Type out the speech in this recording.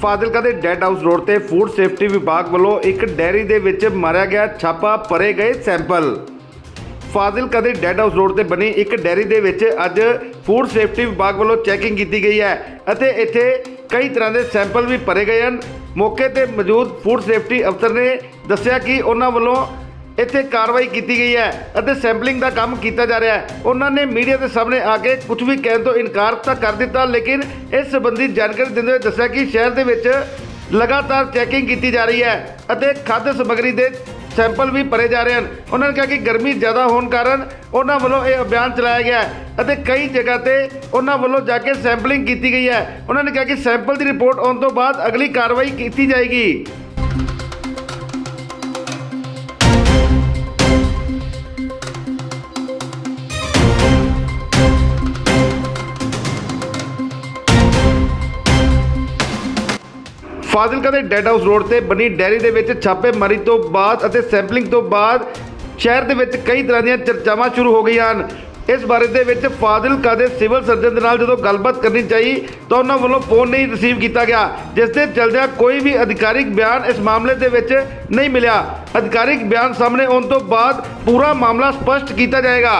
ਫਾਜ਼ਿਲਕਾ ਦੇ dead house road ਤੇ food safety ਵਿਭਾਗ ਵੱਲੋਂ ਇੱਕ ਡੈਰੀ ਦੇ ਵਿੱਚ ਮਾਰਿਆ ਗਿਆ ਛਾਪਾ ਭਰੇ ਗਏ ਸੈਂਪਲ। ਫਾਜ਼ਿਲਕਾ ਦੇ ਡੈੱਡ ਹਾਊਸ ਰੋਡ ਤੇ ਬਣੀ ਇੱਕ ਡੈਰੀ ਦੇ ਵਿੱਚ ਅੱਜ ਫੂਡ ਸੇਫਟੀ ਵਿਭਾਗ ਵੱਲੋਂ ਚੈਕਿੰਗ ਕੀਤੀ ਗਈ ਹੈ ਅਤੇ ਇੱਥੇ ਕਈ ਤਰ੍ਹਾਂ ਦੇ ਸੈਂਪਲ ਵੀ ਭਰੇ ਗਏ ਹਨ। ਮੌਕੇ ਤੇ ਮੌਜੂਦ ਫੂਡ ਸੇਫਟੀ ਅਫਸਰ ਨੇ ਦੱਸਿਆ ਕਿ ਉਹਨਾਂ ਵੱਲੋਂ ਇੱਥੇ ਕਾਰਵਾਈ ਕੀਤੀ ਗਈ ਹੈ ਅਤੇ ਸੈਂਪਲਿੰਗ ਦਾ ਕੰਮ ਕੀਤਾ ਜਾ ਰਿਹਾ ਹੈ। ਉਹਨਾਂ ਨੇ ਮੀਡੀਆ ਦੇ ਸਾਹਮਣੇ ਆ ਕੇ ਕੁਝ ਵੀ ਕਹਿਣ ਤੋਂ ਇਨਕਾਰ ਤਾਂ ਕਰ ਦਿੱਤਾ, ਲੇਕਿਨ ਇਸ ਸੰਬੰਧੀ ਜਾਣਕਾਰੀ ਦਿੰਦੇ ਹੋਏ ਦੱਸਿਆ ਕਿ ਸ਼ਹਿਰ ਦੇ ਵਿੱਚ ਲਗਾਤਾਰ ਚੈਕਿੰਗ ਕੀਤੀ ਜਾ ਰਹੀ ਹੈ ਅਤੇ ਖਾਦ ਸਮੱਗਰੀ ਦੇ ਸੈਂਪਲ ਵੀ ਭਰੇ ਜਾ ਰਹੇ ਹਨ। ਉਹਨਾਂ ਨੇ ਕਿਹਾ ਕਿ ਗਰਮੀ ਜ਼ਿਆਦਾ ਹੋਣ ਕਾਰਨ ਉਹਨਾਂ ਵੱਲੋਂ ਇਹ ਅਭਿਆਨ ਚਲਾਇਆ ਗਿਆ ਅਤੇ ਕਈ ਜਗ੍ਹਾ ਤੇ ਉਹਨਾਂ ਵੱਲੋਂ ਜਾ ਕੇ ਸੈਂਪਲਿੰਗ ਕੀਤੀ ਗਈ ਹੈ। ਉਹਨਾਂ ਨੇ ਕਿਹਾ ਕਿ ਸੈਂਪਲ ਦੀ ਰਿਪੋਰਟ ਆਉਣ ਤੋਂ ਬਾਅਦ ਅਗਲੀ ਕਾਰਵਾਈ ਕੀਤੀ ਜਾਏਗੀ। ਫਾਜ਼ਿਲਕਾ ਦੇ ਡੈੱਡ ਹਾਊਸ ਰੋਡ ਤੇ ਬਣੀ ਡੈਰੀ ਦੇ ਵਿੱਚ ਛਾਪੇਮਾਰੀ ਤੋਂ ਬਾਅਦ ਅਤੇ ਸੈਂਪਲਿੰਗ ਤੋਂ ਬਾਅਦ ਸ਼ਹਿਰ ਦੇ ਵਿੱਚ ਕਈ ਤਰ੍ਹਾਂ ਦੀਆਂ ਚਰਚਾਵਾਂ ਸ਼ੁਰੂ ਹੋ ਗਈਆਂ ਹਨ। ਇਸ ਬਾਰੇ ਦੇ ਵਿੱਚ ਫਾਜ਼ਿਲਕਾ ਦੇ ਸਿਵਲ ਸਰਜਨ ਦੇ ਨਾਲ ਜਦੋਂ ਗੱਲਬਾਤ ਕਰਨੀ ਚਾਹੀ, ਤਾਂ ਉਹਨਾਂ ਵੱਲੋਂ ਫੋਨ ਨਹੀਂ ਰਿਸੀਵ ਕੀਤਾ ਗਿਆ, ਜਿਸ ਦੇ ਚਲਦਿਆਂ ਕੋਈ ਵੀ ਅਧਿਕਾਰਿਕ ਬਿਆਨ ਇਸ ਮਾਮਲੇ ਦੇ ਵਿੱਚ ਨਹੀਂ ਮਿਲਿਆ। ਅਧਿਕਾਰਿਕ ਬਿਆਨ ਸਾਹਮਣੇ ਆਉਣ ਤੋਂ ਬਾਅਦ ਪੂਰਾ ਮਾਮਲਾ ਸਪਸ਼ਟ ਕੀਤਾ ਜਾਏਗਾ।